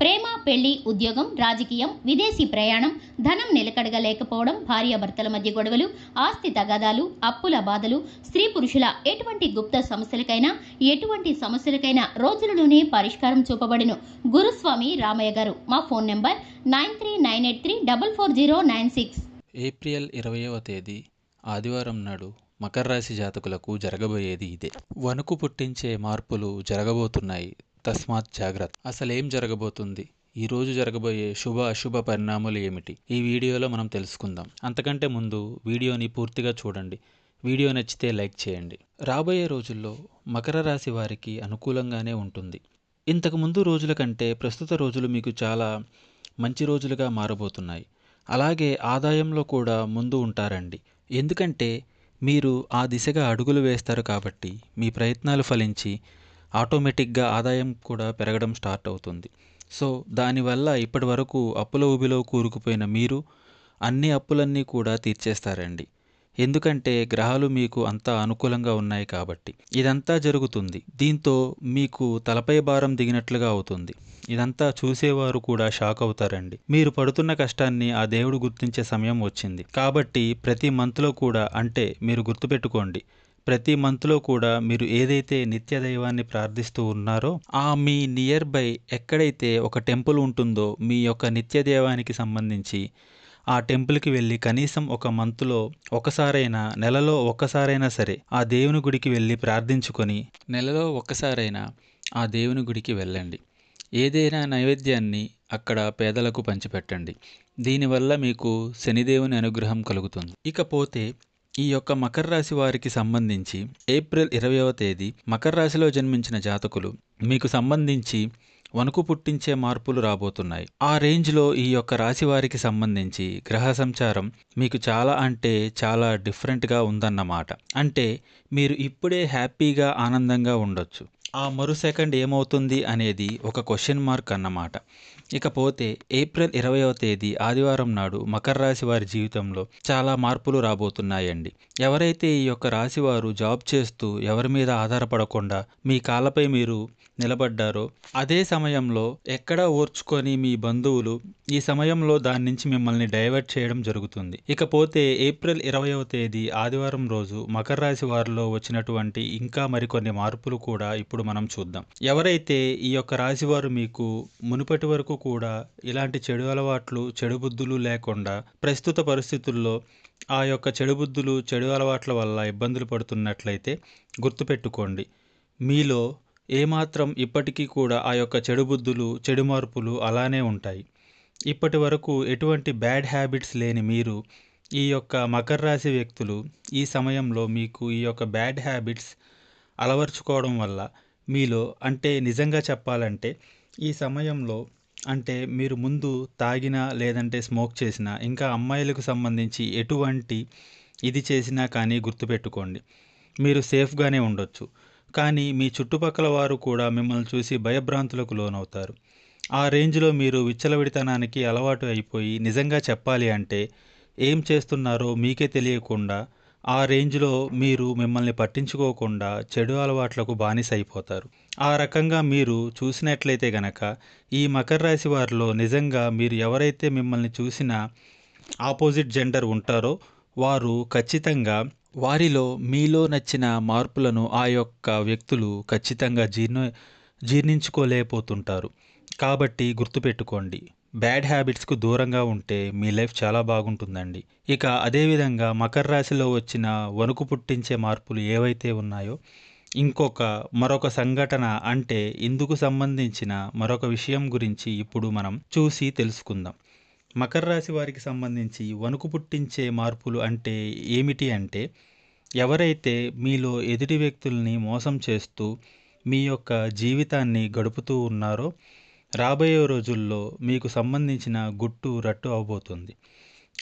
ప్రేమ పెళ్ళి ఉద్యోగం రాజకీయం విదేశీ ప్రయాణం ధనం నిలకడగా లేకపోవడం భార్యాభర్తల మధ్య గొడవలు ఆస్తి తగాదాలు అప్పుల బాధలు స్త్రీ పురుషుల ఎటువంటి గుప్త సమస్యలకైనా ఎటువంటి సమస్యలకైనా రోజులలోనే పరిష్కారం చూపబడిను. గురుస్వామి రామయ్య గారు మా phone number nine three nine eight three double four zero nine six. April ఇరవయవ తేదీ ఆదివారం నాడు మకర రాశి జాతకులకు జరగబోయేది ఇదే. వణుకు పుట్టించే మార్పులు జరగబోతున్నాయి. తస్మాత్ జాగ్రత్త. అసలేం జరగబోతుంది? ఈ రోజు జరగబోయే శుభ అశుభ పరిణామాలు ఏమిటి? ఈ వీడియోలో మనం తెలుసుకుందాం. అంతకంటే ముందు వీడియోని పూర్తిగా చూడండి. వీడియో నచ్చితే లైక్ చేయండి. రాబోయే రోజుల్లో మకర రాశి వారికి అనుకూలంగానే ఉంటుంది. ఇంతకు ముందు రోజుల కంటే ప్రస్తుత రోజులు మీకు చాలా మంచి రోజులుగా మారబోతున్నాయి. అలాగే ఆదాయంలో కూడా ముందు ఉంటారండి. ఎందుకంటే మీరు ఆ దిశగా అడుగులు వేస్తారు కాబట్టి మీ ప్రయత్నాలు ఫలించి ఆటోమేటిక్గా ఆదాయం కూడా పెరగడం స్టార్ట్ అవుతుంది. సో దానివల్ల ఇప్పటి వరకు అప్పుల ఊబిలో కూరుకుపోయిన మీరు అన్ని అప్పులన్నీ కూడా తీర్చేస్తారండి. ఎందుకంటే గ్రహాలు మీకు అంతా అనుకూలంగా ఉన్నాయి కాబట్టి. ఇదంతా జరుగుతుంది. దీంతో మీకు తలపై భారం దిగినట్లుగా అవుతుంది. ఇదంతా చూసేవారు కూడా షాక్ అవుతారండి. మీరు పడుతున్న కష్టాన్ని ఆ దేవుడు గుర్తించే సమయం వచ్చింది. కాబట్టి ప్రతి మంత్లో కూడా అంటే మీరు గుర్తుపెట్టుకోండి. ప్రతి మంత్లో కూడా మీరు ఏదైతే నిత్య దైవాన్ని ప్రార్థిస్తూ ఉన్నారో ఆ మీ నియర్ బై ఎక్కడైతే ఒక టెంపుల్ ఉంటుందో మీ యొక్క నిత్య దైవానికి సంబంధించి ఆ టెంపుల్కి వెళ్ళి కనీసం ఒక మంత్లో ఒకసారైనా నెలలో ఒక్కసారైనా సరే ఆ దేవుని గుడికి వెళ్ళి ప్రార్థించుకొని నెలలో ఒక్కసారైనా ఆ దేవుని గుడికి వెళ్ళండి. ఏదైనా నైవేద్యాన్ని అక్కడ పేదలకు పంచిపెట్టండి. దీనివల్ల మీకు శనిదేవుని అనుగ్రహం కలుగుతుంది. ఇకపోతే ఈ యొక్క మకర రాశి వారికి సంబంధించి ఏప్రిల్ ఇరవైవ తేదీ మకర రాశిలో జన్మించిన జాతకులు మీకు సంబంధించి వణుకు పుట్టించే మార్పులు రాబోతున్నాయి. ఆ రేంజ్లో ఈ యొక్క రాశి వారికి సంబంధించి గ్రహ సంచారం మీకు చాలా అంటే చాలా డిఫరెంట్గా ఉందన్నమాట. అంటే మీరు ఇప్పుడే హ్యాపీగా ఆనందంగా ఉండొచ్చు. ఆ మరు సెకండ్ ఏమవుతుంది అనేది ఒక క్వశ్చన్ మార్క్ అన్నమాట. ఇకపోతే ఏప్రిల్ ఇరవయవ తేదీ ఆదివారం నాడు మకర రాశి వారి జీవితంలో చాలా మార్పులు రాబోతున్నాయండి. ఎవరైతే ఈ యొక్క రాశి వారు జాబ్ చేస్తూ ఎవరి మీద ఆధారపడకుండా మీ కాళ్ళపై మీరు నిలబడ్డారో అదే సమయంలో ఎక్కడ ఓర్చుకొని మీ బంధువులు ఈ సమయంలో దాని నుంచి మిమ్మల్ని డైవర్ట్ చేయడం జరుగుతుంది. ఇకపోతే ఏప్రిల్ ఇరవయవ తేదీ ఆదివారం రోజు మకర రాశి వారిలో వచ్చినటువంటి ఇంకా మరికొన్ని మార్పులు కూడా ఇప్పుడు మనం చూద్దాం. ఎవరైతే ఈ యొక్క రాశి వారు మీకు మునుపటి వరకు కూడా ఇలాంటి చెడు అలవాట్లు చెడు బుద్ధులు లేకుండా ప్రస్తుత పరిస్థితుల్లో ఆ యొక్క చెడు బుద్ధులు చెడు అలవాట్ల వల్ల ఇబ్బందులు పడుతున్నట్లయితే గుర్తుపెట్టుకోండి. మీలో ఏమాత్రం ఇప్పటికీ కూడా ఆ యొక్క చెడు బుద్ధులు చెడు మార్పులు అలానే ఉంటాయి. ఇప్పటి వరకు ఎటువంటి బ్యాడ్ హ్యాబిట్స్ లేని మీరు ఈ యొక్క మకర రాశి వ్యక్తులు ఈ సమయంలో మీకు ఈ యొక్క బ్యాడ్ హ్యాబిట్స్ అలవర్చుకోవడం వల్ల మీలో అంటే నిజంగా చెప్పాలంటే ఈ సమయంలో అంటే మీరు ముందు తాగినా లేదంటే స్మోక్ చేసినా ఇంకా అమ్మాయిలకు సంబంధించి ఎటువంటి ఇది చేసినా కానీ గుర్తుపెట్టుకోండి. మీరు సేఫ్గానే ఉండొచ్చు. కానీ మీ చుట్టుపక్కల వారు కూడా మిమ్మల్ని చూసి భయభ్రాంతులకు లోనవుతారు. ఆ రేంజ్లో మీరు విచ్చలవిడితనానికి అలవాటు అయిపోయి నిజంగా చెప్పాలి అంటే ఏం చేస్తున్నారో మీకే తెలియకుండా ఆ రేంజ్లో మీరు మిమ్మల్ని పట్టించుకోకుండా చెడు అలవాట్లకు బానిస అయిపోతారు ఆ రకంగా మీరు చూసినట్లయితే గనక ఈ మకర రాశి వారిలో నిజంగా మీరు ఎవరైతే మిమ్మల్ని చూసినా ఆపోజిట్ జెండర్ ఉంటారో వారు ఖచ్చితంగా వారిలో మీలో నచ్చిన మార్పులను ఆ యొక్క వ్యక్తులు ఖచ్చితంగా జీర్ణ జీర్ణించుకోలేకపోతుంటారు. కాబట్టి గుర్తుపెట్టుకోండి. బ్యాడ్ హ్యాబిట్స్కు దూరంగా ఉంటే మీ లైఫ్ చాలా బాగుంటుందండి. ఇక అదేవిధంగా మకర రాశిలో వచ్చిన వణుకు పుట్టించే మార్పులు ఏవైతే ఉన్నాయో ఇంకొక మరొక సంఘటన అంటే ఇందుకు సంబంధించిన మరొక విషయం గురించి ఇప్పుడు మనం చూసి తెలుసుకుందాం. మకర రాశి వారికి సంబంధించి వణుకు పుట్టించే మార్పులు అంటే ఏమిటి అంటే ఎవరైతే మీలో ఎదుటి వ్యక్తుల్ని మోసం చేస్తూ మీ యొక్క జీవితాన్ని గడుపుతూ ఉన్నారో రాబోయే రోజుల్లో మీకు సంబంధించిన గుట్టు రట్టు అవబోతుంది.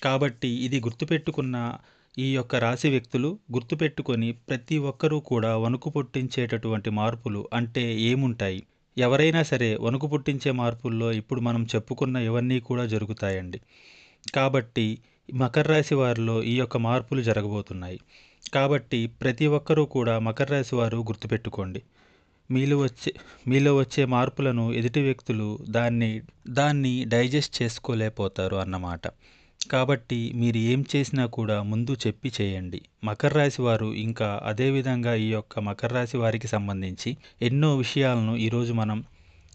కాబట్టి ఇది గుర్తుపెట్టుకున్న ఈ యొక్క రాశి వ్యక్తులు గుర్తుపెట్టుకొని ప్రతి ఒక్కరూ కూడా వణుకు పుట్టించేటటువంటి మార్పులు అంటే ఏముంటాయి? ఎవరైనా సరే వణుకు పుట్టించే మార్పుల్లో ఇప్పుడు మనం చెప్పుకున్న ఇవన్నీ కూడా జరుగుతాయండి. కాబట్టి మకర రాశి వారిలో ఈ యొక్క మార్పులు జరగబోతున్నాయి. కాబట్టి ప్రతి ఒక్కరూ కూడా మకర రాశి వారు గుర్తుపెట్టుకోండి. మీలో వచ్చే మీలో వచ్చే మార్పులను ఎదుటి వ్యక్తులు దాన్ని దాన్ని డైజెస్ట్ చేసుకోలేకపోతారు అన్నమాట. కాబట్టి మీరు ఏం చేసినా కూడా ముందు చెప్పి చేయండి. మకర రాశి వారు ఇంకా అదేవిధంగా ఈ యొక్క మకర రాశి వారికి సంబంధించి ఎన్నో విషయాలను ఈరోజు మనం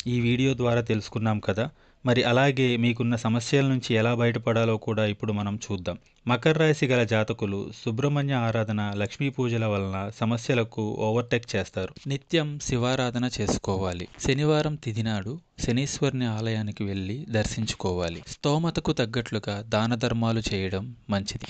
ఈ వీడియో ద్వారా తెలుసుకున్నాం కదా. మరి అలాగే మీకున్న సమస్యల నుంచి ఎలా బయటపడాలో కూడా ఇప్పుడు మనం చూద్దాం. మకర రాశి గల జాతకులు సుబ్రహ్మణ్య ఆరాధన లక్ష్మీ పూజల వలన సమస్యలకు ఓవర్టేక్ చేస్తారు. నిత్యం శివారాధన చేసుకోవాలి. శనివారం తిదినాడు శనీశ్వరుని ఆలయానికి వెళ్ళి దర్శించుకోవాలి. స్తోమతకు తగ్గట్లుగా దాన ధర్మాలు చేయడం మంచిది.